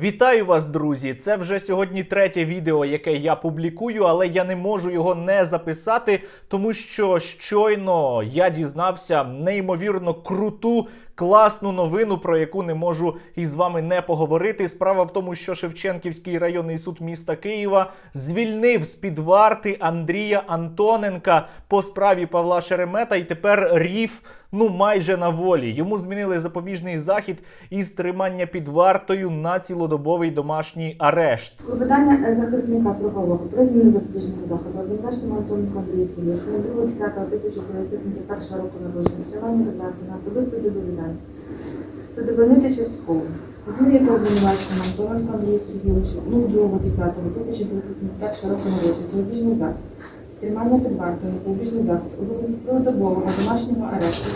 Вітаю вас, друзі! Це вже сьогодні третє відео, яке я публікую, але я не можу його не записати, тому що щойно я дізнався неймовірно круту. Класну новину, про яку не можу із вами не поговорити. Справа в тому, що Шевченківський районний суд міста Києва звільнив з під варти Андрія Антоненка по справі Павла Шеремета, і тепер ріф ну майже на волі. Йому змінили запобіжний захід із тримання під вартою на цілодобовий домашній арешт. Клопотання е, захисника правового про зміну запобіжного заходу обвинуваченому Антону Андрію Смілєшину 2 10 1971 року народження видатки на особисте задоволення. Задовольнити частково. Змінюєте обвинуваченому Антону Андрію Сергійовичу 2 10 1971 року народження запобіжний захід. Тримання під вартою на запобіжний захід у вигляді цілодобового домашнього арешту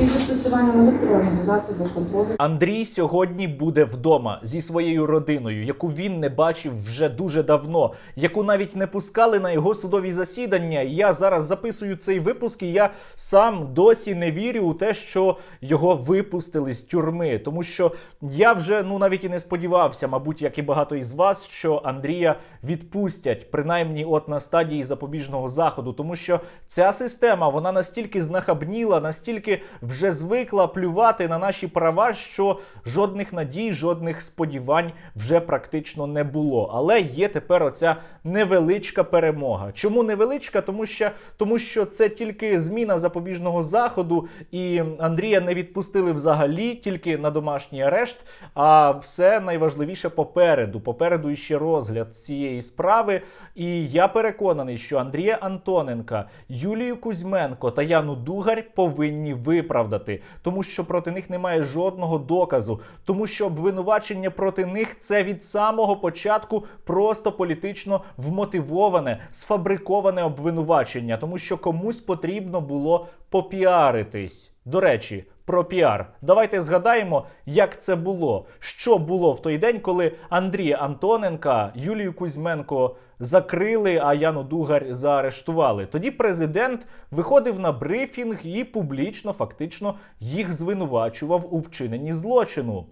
із застосуванням електронного засобу контролю Андрій сьогодні буде вдома зі своєю родиною, яку він не бачив вже дуже давно, яку навіть не пускали на його судові засідання. Я зараз записую цей випуск, і я сам досі не вірю у те, що його випустили з тюрми, тому що я вже ну навіть і не сподівався, мабуть, як і багато із вас, що Андрія відпустять, принаймні, от на стадії запобіжного заходу, тому що ця система вона настільки знахабніла, настільки вже звикла плювати на наші права, що жодних надій, жодних сподівань вже практично не було. Але є тепер оця невеличка перемога. Чому невеличка? Тому що, тому що це тільки зміна запобіжного заходу, і Андрія не відпустили взагалі тільки на домашній арешт. А все найважливіше попереду. Попереду іще розгляд цієї справи. І я переконаний, що Андрія Антоненка, Юлію Кузьменко та Яну Дугарь повинні виправдати, тому що проти них немає жодного доказу, тому що обвинувачення проти них це від самого початку просто політично вмотивоване, сфабриковане обвинувачення, тому що комусь потрібно було попіаритись. До речі, про піар. Давайте згадаємо, як це було. Що було в той день, коли Андрія Антоненка, Юлію Кузьменко закрили, а Яну Дугарь заарештували. Тоді президент виходив на брифінг і публічно, фактично, їх звинувачував у вчиненні злочину.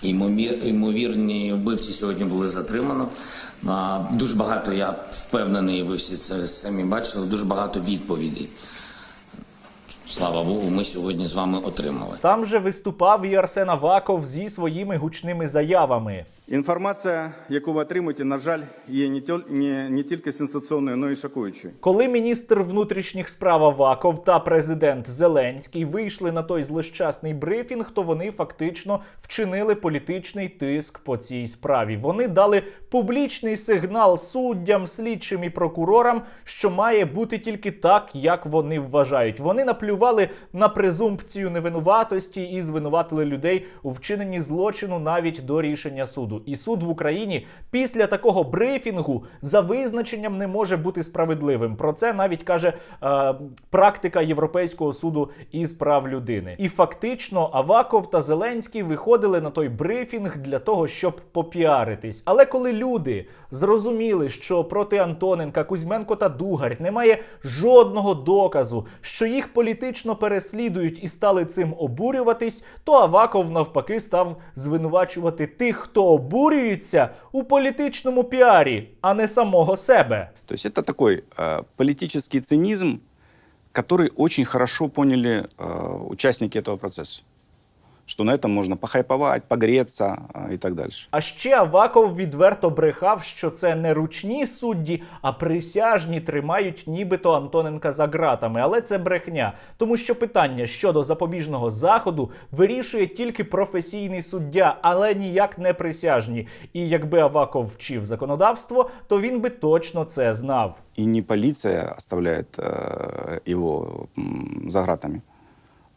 Ймовірні вбивці сьогодні були затримано. Дуже багато, я впевнений, ви всі це самі бачили, дуже багато відповідей. Слава Богу, ми сьогодні з вами отримали. Там же виступав і Арсен Аваков зі своїми гучними заявами. Інформація, яку ви отримуєте, на жаль, є не, не, не тільки сенсаційною, але й шокуючою. Коли міністр внутрішніх справ Аваков та президент Зеленський вийшли на той злощасний брифінг, то вони фактично вчинили політичний тиск по цій справі. Вони дали публічний сигнал суддям, слідчим і прокурорам, що має бути тільки так, як вони вважають. Вони наплювали на презумпцію невинуватості і звинуватили людей у вчиненні злочину навіть до рішення суду. І суд в Україні після такого брифінгу за визначенням не може бути справедливим. Про це навіть каже е, практика Європейського суду із прав людини. І фактично Аваков та Зеленський виходили на той брифінг для того, щоб попіаритись. Але коли люди зрозуміли, що проти Антоненка, Кузьменко та Дугарь немає жодного доказу, що їх політично переслідують і стали цим обурюватись, то Аваков навпаки став звинувачувати тих, хто обурюється у політичному піарі, а не самого себе. То есть это такой э, политический цинизм, который очень хорошо поняли э, участники этого процесса. Что на этом можно похайповать, погреться э, и так дальше. А ще Аваков відверто брехав, що це не ручні судді, а присяжні тримають нібито Антоненка за ґратами. Але це брехня, тому що питання щодо запобіжного заходу вирішує тільки професійний суддя, але ніяк не присяжні. І якби Аваков вчив законодавство, то він би точно це знав. И не полиция оставляет э, его м, за гратами,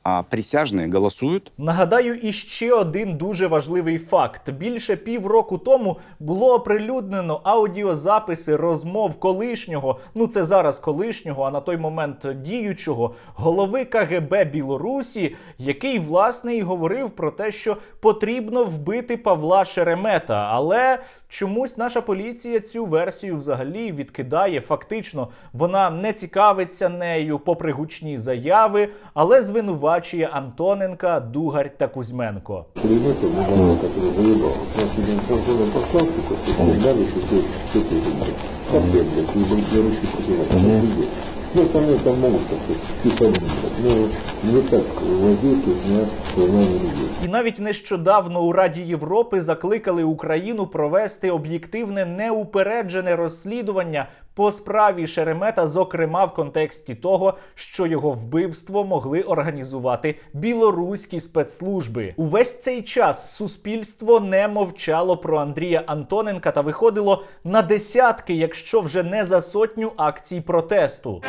а присяжные голосуют Нагадаю, іще один дуже важливий факт: більше півроку тому було оприлюднено аудіозаписи розмов колишнього, ну це зараз колишнього, а на той момент діючого голови КГБ Білорусі, який власне і говорив про те, що потрібно вбити Павла Шеремета. Але чомусь наша поліція цю версію взагалі відкидає. Фактично, вона не цікавиться нею, попри гучні заяви, але звинувачує звинувачує Антоненка, Дугарь та Кузьменко. Пулемета Буганова, который заебал. Просто один создал подставку, и дали, что ты, что ты блядь. Как я, блядь, не был для русских противников. Ну, остальные там могут как-то писать, но не так воздействует на сознание людей. І навіть нещодавно у Раді Європи закликали Україну провести об'єктивне неупереджене розслідування по справі Шеремета, зокрема в контексті того, що його вбивство могли організувати білоруські спецслужби. Увесь цей час суспільство не мовчало про Андрія Антоненка та виходило на десятки, якщо вже не за сотню акцій протесту.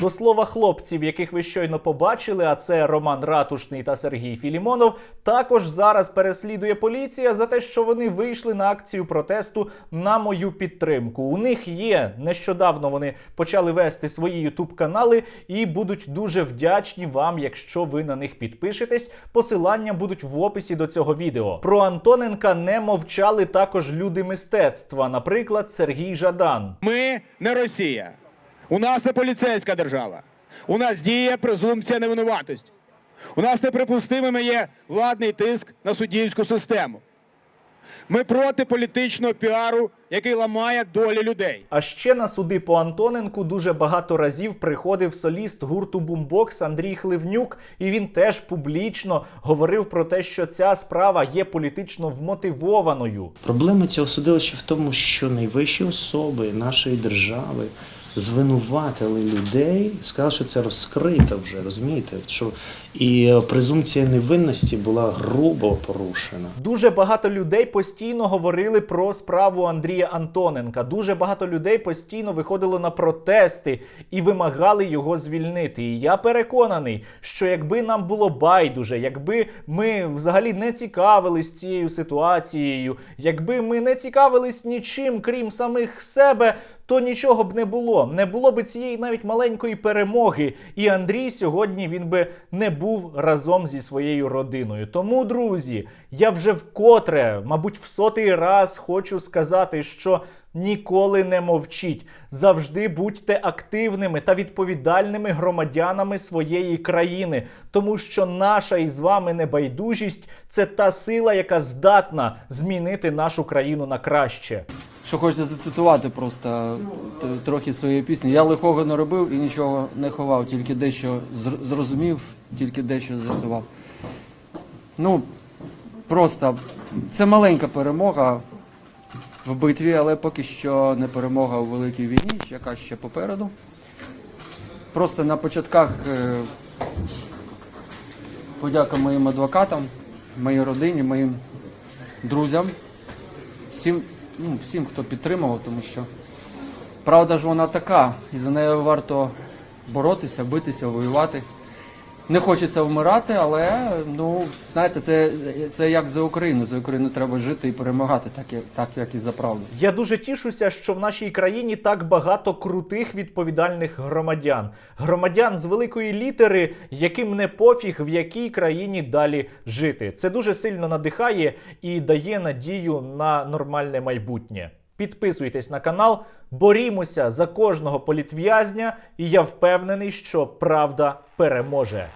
До слова, хлопців, яких ви щойно побачили, а це Роман Ратушний та Сергій Філімонов, також зараз переслідує поліція за те, що вони вийшли на акцію протесту на мою підтримку. У них є нещодавно вони почали вести свої ютуб канали і будуть дуже вдячні вам, якщо ви на них підпишетесь. Посилання будуть в описі до цього відео. Про Антоненка не мовчали також люди мистецтва, наприклад, Сергій Жадан. Ми не Росія. У нас не поліцейська держава. У нас діє презумпція невинуватості. У нас неприпустимим є владний тиск на суддівську систему. Ми проти політичного піару, який ламає долі людей. А ще на суди по Антоненку дуже багато разів приходив соліст гурту Бумбокс Андрій Хливнюк, і він теж публічно говорив про те, що ця справа є політично вмотивованою. Проблема цього судилища в тому, що найвищі особи нашої держави звинуватили людей, сказали, що це розкрито вже, розумієте? Що і е, презумпція невинності була грубо порушена. Дуже багато людей постійно говорили про справу Андрія Антоненка. Дуже багато людей постійно виходило на протести і вимагали його звільнити. І я переконаний, що якби нам було байдуже, якби ми взагалі не цікавились цією ситуацією, якби ми не цікавились нічим, крім самих себе. То нічого б не було, не було б цієї навіть маленької перемоги. І Андрій сьогодні він би не був разом зі своєю родиною. Тому, друзі, я вже вкотре, мабуть, в сотий раз хочу сказати, що ніколи не мовчіть. Завжди будьте активними та відповідальними громадянами своєї країни, тому що наша із вами небайдужість це та сила, яка здатна змінити нашу країну на краще. Що хочеться зацитувати просто трохи своєї пісні. Я лихого не робив і нічого не ховав, тільки дещо зрозумів, тільки дещо з'ясував. Ну, просто це маленька перемога в битві, але поки що не перемога у великій війні, яка ще попереду. Просто на початках е, подяка моїм адвокатам, моїй родині, моїм друзям всім, ну, всім, хто підтримував, тому що правда ж вона така, і за нею варто боротися, битися, воювати. Не хочеться вмирати, але ну знаєте, це, це як за Україну. За Україну треба жити і перемагати, так так як і за правду. Я дуже тішуся, що в нашій країні так багато крутих відповідальних громадян. Громадян з великої літери, яким не пофіг, в якій країні далі жити. Це дуже сильно надихає і дає надію на нормальне майбутнє. Підписуйтесь на канал, борімося за кожного політв'язня, і я впевнений, що правда переможе.